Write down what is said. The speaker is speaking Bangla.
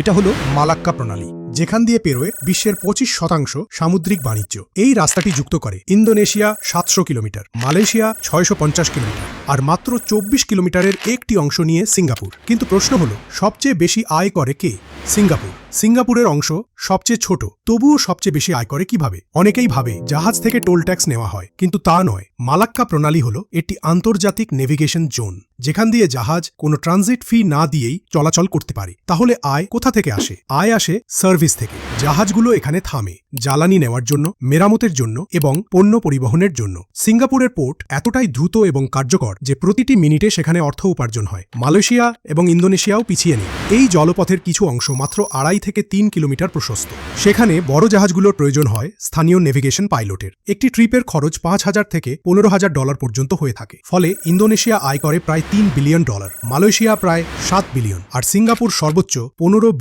এটা হলো মালাক্কা প্রণালী, যেখান দিয়ে পেরোয় বিশ্বের পঁচিশ শতাংশ সামুদ্রিক বাণিজ্য। এই রাস্তাটি যুক্ত করে ইন্দোনেশিয়া সাতশো কিলোমিটার, মালয়েশিয়া ছয়শো পঞ্চাশ কিলোমিটার আর মাত্র চব্বিশ কিলোমিটারের একটি অংশ নিয়ে সিঙ্গাপুর। কিন্তু প্রশ্ন হলো, সবচেয়ে বেশি আয় করে কে? সিঙ্গাপুর। সিঙ্গাপুরের অংশ সবচেয়ে ছোট, তবুও সবচেয়ে বেশি আয় করে কীভাবে? অনেকেই ভাবে জাহাজ থেকে টোল ট্যাক্স নেওয়া হয়, কিন্তু তা নয়। মালাক্কা প্রণালী হল একটি আন্তর্জাতিক নেভিগেশন জোন, যেখান দিয়ে জাহাজ কোনো ট্রানজিট ফি না দিয়েই চলাচল করতে পারে। তাহলে আয় কোথা থেকে আসে? আয় আসে সার্ভিস থেকে। জাহাজগুলো এখানে থামে। জ্বালানি নেওয়ার জন্য, মেরামতের জন্য এবং পণ্য পরিবহনের জন্য। সিঙ্গাপুরের পোর্ট এতটাই দ্রুত এবং কার্যকর যে প্রতিটি মিনিটে সেখানে অর্থ উপার্জন হয়। মালয়েশিয়া এবং ইন্দোনেশিয়াও পিছিয়ে নেই। এই জলপথের কিছু অংশ মাত্র আড়াই থেকে তিন কিলোমিটার প্রশস্ত। সেখানে বড় জাহাজগুলোর প্রয়োজন হয় স্থানীয় নেভিগেশন পাইলটের। একটি ট্রিপের খরচ পাঁচ হাজার থেকে পনেরো হাজার ডলার পর্যন্ত হয়ে থাকে। ফলে ইন্দোনেশিয়া আয় করে প্রায় তিন বিলিয়ন ডলার, মালয়েশিয়া প্রায় সাত বিলিয়ন, আর সিঙ্গাপুর সর্বোচ্চ পনেরো